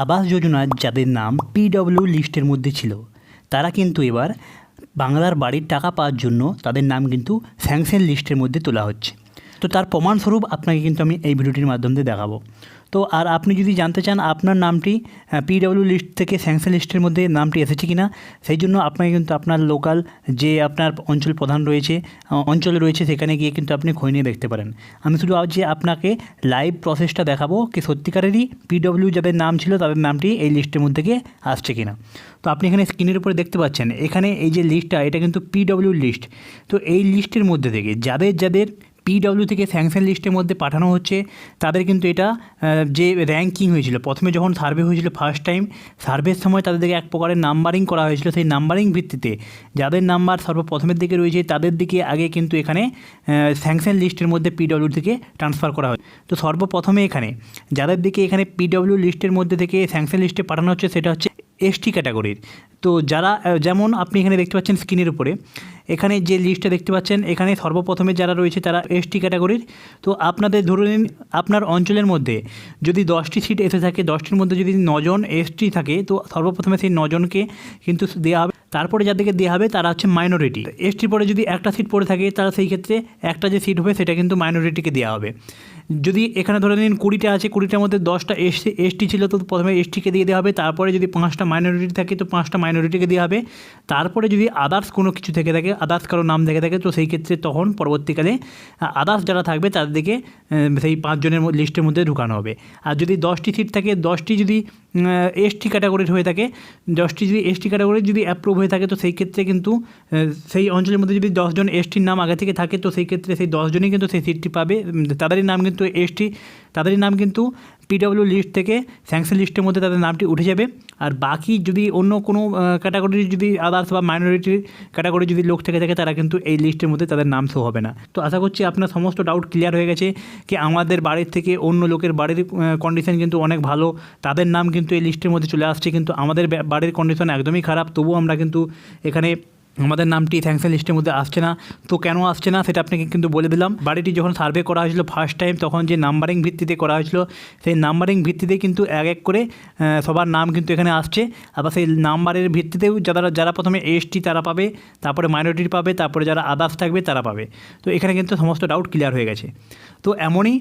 আবাস যোজনা, যাদের নাম পিডব্লিউ লিস্টের মধ্যে ছিল, তারা কিন্তু এবার বাংলার বাড়ির টাকা পাওয়ার জন্য তাদের নাম কিন্তু স্যাংশন লিস্টের মধ্যে তোলা হচ্ছে। তো তার প্রমাণস্বরূপ আপনাকে কিন্তু আমি এই ভিডিওটির মাধ্যম দিয়ে দেখাবো। তো আর আপনি যদি জানতে চান আপনার নামটি পিডব্লিউ লিস্ট থেকে স্যাংশন লিস্টের মধ্যে নামটি এসেছে কি না সেই জন্য আপনাকে কিন্তু আপনার লোকাল যে আপনার অঞ্চল প্রধান রয়েছে অঞ্চলে রয়েছে, সেখানে গিয়ে কিন্তু আপনি খোঁজ নিয়ে দেখতে পারেন। আমি শুধু আজ যে আপনাকে লাইভ প্রসেসটা দেখাবো, কি সত্যিকারেরই পিডব্লিউ যাদের নাম ছিল, তাদের নামটি এই লিস্টের মধ্যে থেকে আসছে কিনা। তো আপনি এখানে স্ক্রিনের উপরে দেখতে পাচ্ছেন, এখানে এই যে লিস্টটা এটা কিন্তু পিডব্লিউ লিস্ট তো এই লিস্টের মধ্যে থেকে যাদের যাদের পিডব্লিউ থেকে স্যাংশন লিস্টের মধ্যে পাঠানো হচ্ছে। তাদের কিন্তু এটা যে র্যাঙ্কিং হয়েছিল, প্রথমে যখন সার্ভে হয়েছিল ফার্স্ট টাইম সার্ভের সময় তাদেরকে এক প্রকারের নাম্বারিং করা হয়েছিল। সেই নাম্বারিং ভিত্তিতে যাদের নাম্বার সর্বপ্রথমের দিকে রয়েছে, তাদের দিকে আগে কিন্তু এখানে স্যাংশন লিস্টের মধ্যে পিডব্লিউ থেকে ট্রান্সফার করা হয়। তো সর্বপ্রথমে এখানে যাদের দিকে এখানে পিডব্লিউ লিস্টের মধ্যে থেকে স্যাংশন লিস্টে পাঠানো হচ্ছে, সেটা হচ্ছে এসটি ক্যাটাগরির তো যারা যেমন আপনি এখানে দেখতে পাচ্ছেন স্ক্রিনের উপরে, এখানে যে লিস্টটা দেখতে পাচ্ছেন, এখানে সর্বপ্রথমে যারা রয়েছে তারা এসটি ক্যাটাগরির তো আপনাদের ধরে নিন, আপনার অঞ্চলের মধ্যে যদি দশটি সিট এসে থাকে, দশটির মধ্যে যদি নজন এসটি থাকে, তো সর্বপ্রথমে সেই নজনকে কিন্তু দেওয়া হবে। তারপরে যাদেরকে দেওয়া হবে, তারা হচ্ছে মাইনরিটি এসটির পরে যদি একটা সিট পড়ে থাকে, তারা সেই ক্ষেত্রে একটা যে সিট হবে, সেটা কিন্তু মাইনরিটিকে দেওয়া হবে। যদি এখানে ধরে নিন কুড়িটা আছে, কুড়িটার মধ্যে দশটা এসটি এসটি ছিল, তো প্রথমে এসটিকে দিয়ে দেওয়া হবে। তারপরে যদি পাঁচটা মাইনরিটি থাকে, তো পাঁচটা মাইনরিটিকে দেওয়া হবে। তারপরে যদি আদার্স কোনো কিছু থেকে থাকে আদার্স কারও নাম থেকে থাকে, তো সেই ক্ষেত্রে তখন পরবর্তীকালে আদার্স যারা থাকবে তাদেরকে সেই পাঁচজনের লিস্টের মধ্যে ঢুকানো হবে। আর যদি দশটি সিট থাকে, দশটি যদি এসটি ক্যাটাগরির হয়ে থাকে, দশটি যদি এসটি ক্যাটাগরির যদি অ্যাপ্রুভ হয়ে থাকে, তো সেই ক্ষেত্রে কিন্তু সেই অঞ্চলের মধ্যে যদি দশজন এসটির নাম আগে থেকে থাকে, তো সেই ক্ষেত্রে সেই দশজনই কিন্তু সেই সিটটি পাবে। তাদেরই নাম কিন্তু এসটি তাদেরই নাম কিন্তু পিডব্লিউ লিস্ট থেকে স্যাংশন লিস্টের মধ্যে তাদের নামটি উঠে যাবে। আর বাকি যদি অন্য কোনো ক্যাটাগরির যদি আদার্স বা মাইনরিটির ক্যাটাগরি যদি লোক থেকে থাকে, তারা কিন্তু এই লিস্টের মধ্যে তাদের নাম শো হবে না। তো আশা করছি আপনার সমস্ত ডাউট ক্লিয়ার হয়ে গেছে কি আমাদের বাড়ির থেকে অন্য লোকের বাড়ির কন্ডিশন কিন্তু অনেক ভালো, তাদের নাম কিন্তু এই লিস্টের মধ্যে চলে আসছে, কিন্তু আমাদের বাড়ির কন্ডিশন একদমই খারাপ, তবুও আমরা কিন্তু এখানে আমাদের নামটি স্যাংশন লিস্টের মধ্যে আসছে না। তো কেন আসছে না সেটা আপনাকে কিন্তু বলে দিলাম। বাড়িটি যখন সার্ভে করা হয়েছিল ফার্স্ট টাইম তখন যে নাম্বারিং ভিত্তিতে করা হয়েছিল, সেই নাম্বারিং ভিত্তিতে কিন্তু এক এক করে সবার নাম কিন্তু এখানে আসছে। আবার সেই নাম্বারের ভিত্তিতেও যারা যারা প্রথমে এসটি তারা পাবে, তারপরে মাইনরিটি পাবে, তারপরে যারা আদার্স থাকবে তারা পাবে। তো এখানে কিন্তু সমস্ত ডাউট ক্লিয়ার হয়ে গেছে। তো এমনই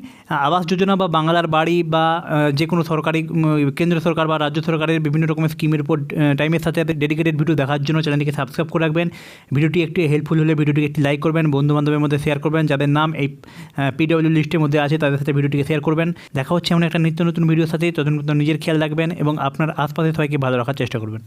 আবাস যোজনা বা বাংলার বাড়ি বা যে কোনো সরকারি কেন্দ্র সরকার বা রাজ্য সরকারের বিভিন্ন রকমের স্কিমের উপর টাইমের সাথে সাথে ডেডিকেটেড ভিডিও দেখার জন্য চ্যানেলটিকে সাবস্ক্রাইব করে রাখবেন। ভিডিওটি একটি হেল্পফুল হলে ভিডিওটিকে একটি লাইক করবেন বন্ধু বান্ধবের মধ্যে শেয়ার করবেন, যাদের নাম এই পিডব্লিউ লিস্টের মধ্যে আছে, তাদের সাথে ভিডিওটিকে শেয়ার করবেন। দেখা হচ্ছে এমন একটা নিত্য নতুন ভিডিওর সাথে। তত নিজের খেয়াল রাখবেন এবং আপনার আশপাশে সবাইকে ভালো রাখার চেষ্টা করবেন।